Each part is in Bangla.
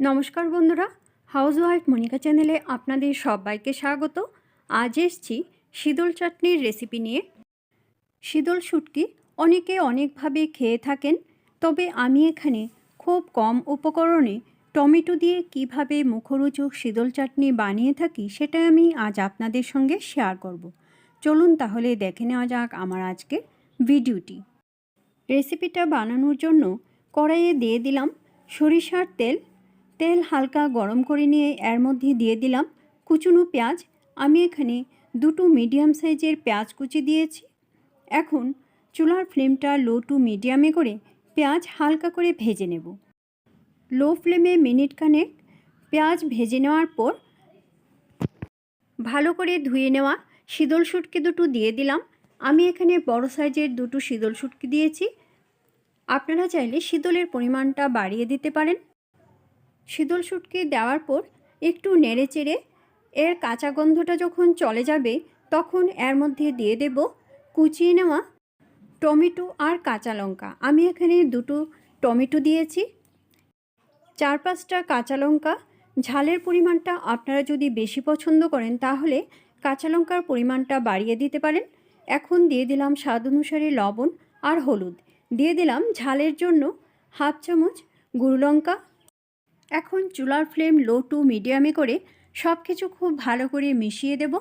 নমস্কার বন্ধুরা হাউস ওয়াইফ মনিকা চ্যানেলে আপনাদের সবাইকে স্বাগত। আজ এসছি শীতল চাটনির রেসিপি নিয়ে। শীতল শুটকি অনেকে অনেকভাবে খেয়ে থাকেন, তবে আমি এখানে খুব কম উপকরণে টমেটো দিয়ে কীভাবে মুখরোচক শীতল চাটনি বানিয়ে থাকি সেটা আমি আজ আপনাদের সঙ্গে শেয়ার করব। চলুন তাহলে দেখে নেওয়া যাক আমার আজকের ভিডিওটি। রেসিপিটা বানানোর জন্য কড়াইয়ে দিয়ে দিলাম সরিষার তেল তেল হালকা গরম করে নিয়ে এর মধ্যে দিয়ে দিলাম কুচুনো পেঁয়াজ। আমি এখানে দুটো মিডিয়াম সাইজের পেঁয়াজ কুচি দিয়েছি। এখন চুলার ফ্লেমটা লো টু মিডিয়ামে করে পেঁয়াজ হালকা করে ভেজে নেব। লো ফ্লেমে মিনিট খানেক পেঁয়াজ ভেজে নেওয়ার পর ভালো করে ধুয়ে নেওয়া শীতল শুটকি দুটো দিয়ে দিলাম। আমি এখানে বড় সাইজের দুটো শীতল শুটকি দিয়েছি। আপনারা চাইলে শীতলের পরিমাণটা বাড়িয়ে দিতে পারেন। শীতল শুটকি দেওয়ার পর একটু নেড়ে চেড়ে এর কাঁচা গন্ধটা যখন চলে যাবে, তখন এর মধ্যে দিয়ে দেব কুচিয়ে নেওয়া টমেটো আর কাঁচা লঙ্কা। আমি এখানে দুটো টমেটো দিয়েছি। চার পাঁচটা কাঁচা লঙ্কা। ঝালের পরিমাণটা আপনারা যদি বেশি পছন্দ করেন, তাহলে কাঁচা লঙ্কার পরিমাণটা বাড়িয়ে দিতে পারেন। এখন দিয়ে দিলাম স্বাদ অনুসারে লবণ আর হলুদ। দিয়ে দিলাম ঝালের জন্য হাফ চামচ গুঁড়ো লঙ্কা এখন চুলার ফ্লেম লো টু মিডিয়ামে করে সব কিছু খুব ভালো করে মিশিয়ে দেব।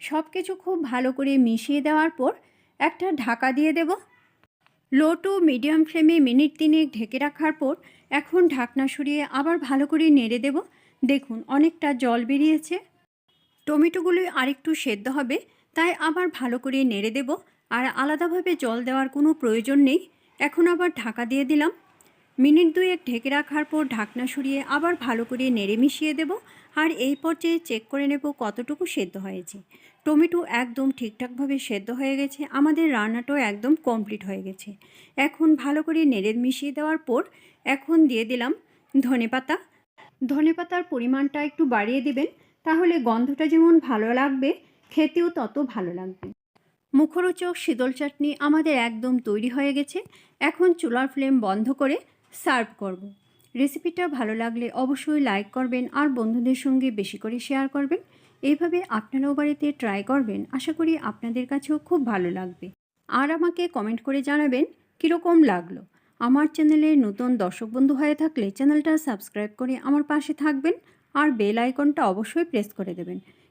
সব কিছু খুব ভালো করে মিশিয়ে দেওয়ার পর একটা ঢাকা দিয়ে দেব। লো টু মিডিয়াম ফ্লেমে মিনিট তিনেক ঢেকে রাখার পর এখন ঢাকনা সরিয়ে আবার ভালো করে নেড়ে দেব। দেখুন, অনেকটা জল বেরিয়েছে। টমেটোগুলো আরেকটু সেদ্ধ হবে, তাই আবার ভালো করে নেড়ে দেব। আর আলাদাভাবে জল দেওয়ার কোনো প্রয়োজন নেই। এখন আবার ঢাকা দিয়ে দিলাম। মিনিট দুয়েক ঢেকে রাখার পর ঢাকনা সরিয়ে আবার ভালো করে নেড়ে মিশিয়ে দেব আর এই পর্যায়ে চেক করে নেব কতটুকু সেদ্ধ হয়েছে। টমেটো একদম ঠিকঠাকভাবে সেদ্ধ হয়ে গেছে, আমাদের রান্নাটাও একদম কমপ্লিট হয়ে গেছে। এখন ভালো করে নেড়ে মিশিয়ে দেওয়ার পর এখন দিয়ে দিলাম ধনেপাতা ধনেপাতার পরিমাণটা একটু বাড়িয়ে দেবেন, তাহলে গন্ধটা যেমন ভালো লাগবে, খেতেও তত ভালো লাগবে। মুখরোচক শীতল চাটনি আমাদের একদম তৈরি হয়ে গেছে। এখন চুলার ফ্লেম বন্ধ করে সার্ভ করব। রেসিপিটা ভালো লাগলে অবশ্যই লাইক করবেন আর বন্ধুদের সঙ্গে বেশি করে শেয়ার করবেন। এইভাবে আপনারাও বাড়িতে ট্রাই করবেন। আশা করি আপনাদের কাছেও খুব ভালো লাগবে। আর আমাকে কমেন্ট করে জানাবেন, কীরকম লাগল? আমার চ্যানেলে নতুন দর্শক বন্ধু হয়ে থাকলে চ্যানেলটা সাবস্ক্রাইব করে আমার পাশে থাকবেন আর বেল আইকনটা অবশ্যই প্রেস করে দেবেন।